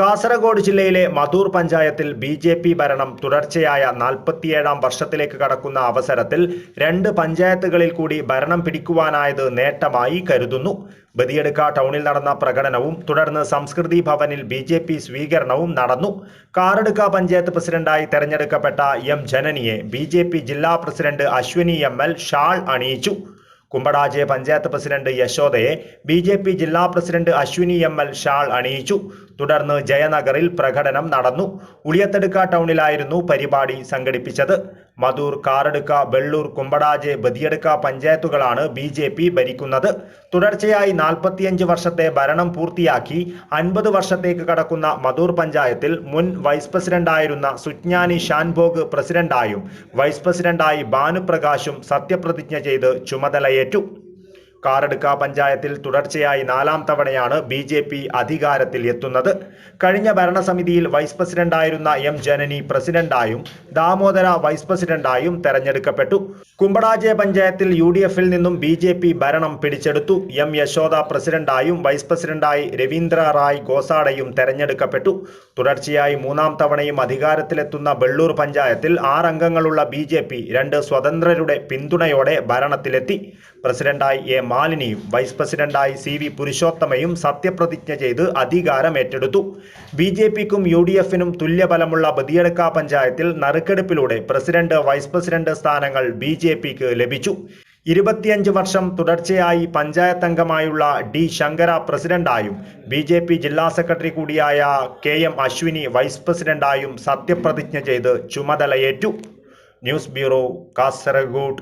കാസർഗോഡ് ജില്ലയിലെ മധൂർ പഞ്ചായത്തിൽ B J P ഭരണം തുടർച്ചയായ നാൽപ്പത്തിയേഴാം വർഷത്തിലേക്ക് കടക്കുന്ന അവസരത്തിൽ രണ്ട് പഞ്ചായത്തുകളിൽ കൂടി ഭരണം പിടിക്കുവാനായത് നേട്ടമായി കരുതുന്നു. ബദിയടുക്ക ടൗണിൽ നടന്ന പ്രകടനവും തുടർന്ന് സംസ്കൃതി ഭവനിൽ ബി ജെ പി സ്വീകരണവും നടന്നു. കാറടുക്ക പഞ്ചായത്ത് പ്രസിഡന്റായി തെരഞ്ഞെടുക്കപ്പെട്ട എം ജനനിയെ ബി ജെ പി ജില്ലാ president Ashwini M L shawl അണിയിച്ചു. Kumbadaje panchayat president യശോദയെ ബി ജെ പി ജില്ലാ president Ashwini M L shawl അണിയിച്ചു. തുടർന്ന് ജയനഗറിൽ പ്രകടനം നടന്നു. ഉളിയത്തെടുക്ക ടൗണിലായിരുന്നു പരിപാടി സംഘടിപ്പിച്ചത്. മധൂർ കാറടുക്ക വെള്ളൂർ കുമ്പടാജെ ബദിയടുക്ക പഞ്ചായത്തുകളാണ് ബി ജെ പി ഭരിക്കുന്നത്. തുടർച്ചയായി നാൽപ്പത്തിയഞ്ച് വർഷത്തെ ഭരണം പൂർത്തിയാക്കി അൻപത് വർഷത്തേക്ക് കടക്കുന്ന മധൂർ പഞ്ചായത്തിൽ മുൻ വൈസ് പ്രസിഡന്റായിരുന്ന സുജ്ഞാനി ഷാൻഭോഗ് പ്രസിഡന്റായും വൈസ് പ്രസിഡന്റായി ഭാനുപ്രകാശും സത്യപ്രതിജ്ഞ ചെയ്ത് ചുമതലയേറ്റു. കാറടുക്ക പഞ്ചായത്തിൽ തുടർച്ചയായി നാലാം തവണയാണ് ബി ജെ പി അധികാരത്തിൽ എത്തുന്നത്. കഴിഞ്ഞ ഭരണസമിതിയിൽ വൈസ് പ്രസിഡന്റായിരുന്ന എം ജനനി പ്രസിഡന്റായും ദാമോദര വൈസ് പ്രസിഡന്റായും തെരഞ്ഞെടുക്കപ്പെട്ടു. കുമ്പടാജെ പഞ്ചായത്തിൽ യു ഡി എഫിൽ നിന്നും ബി ജെ പി ഭരണം പിടിച്ചെടുത്തു. എം യശോദ പ്രസിഡന്റായും വൈസ് പ്രസിഡന്റായി രവീന്ദ്ര റായ് ഗോസാഡയും തെരഞ്ഞെടുക്കപ്പെട്ടു. തുടർച്ചയായി മൂന്നാം തവണയും അധികാരത്തിലെത്തുന്ന ബെള്ളൂർ പഞ്ചായത്തിൽ ആറംഗങ്ങളുള്ള ബി ജെ പി രണ്ട് സ്വതന്ത്രരുടെ പിന്തുണയോടെ ഭരണത്തിലെത്തി. പ്രസിഡന്റായി എ മാലിനിയും വൈസ് പ്രസിഡന്റായി സി വി പുരുഷോത്തമയും സത്യപ്രതിജ്ഞ ചെയ്ത് അധികാരം ഏറ്റെടുത്തു ബി ജെ പിക്കും യു ഡി എഫിനും തുല്യബലമുള്ള ബദിയടക്ക പഞ്ചായത്തിൽ നറുക്കെടുപ്പിലൂടെ പ്രസിഡന്റ് വൈസ് പ്രസിഡന്റ് സ്ഥാനങ്ങൾ ബി ജെ പിക്ക് ലഭിച്ചു. ഇരുപത്തിയഞ്ച് വർഷം തുടർച്ചയായി പഞ്ചായത്ത് അംഗമായുള്ള ഡി ശങ്കര പ്രസിഡന്റായും ബി ജെ പി ജില്ലാ സെക്രട്ടറി കൂടിയായ കെ എം അശ്വിനി വൈസ് പ്രസിഡന്റായും സത്യപ്രതിജ്ഞ ചെയ്ത് ചുമതലയേറ്റു. News bureau Kasaragod.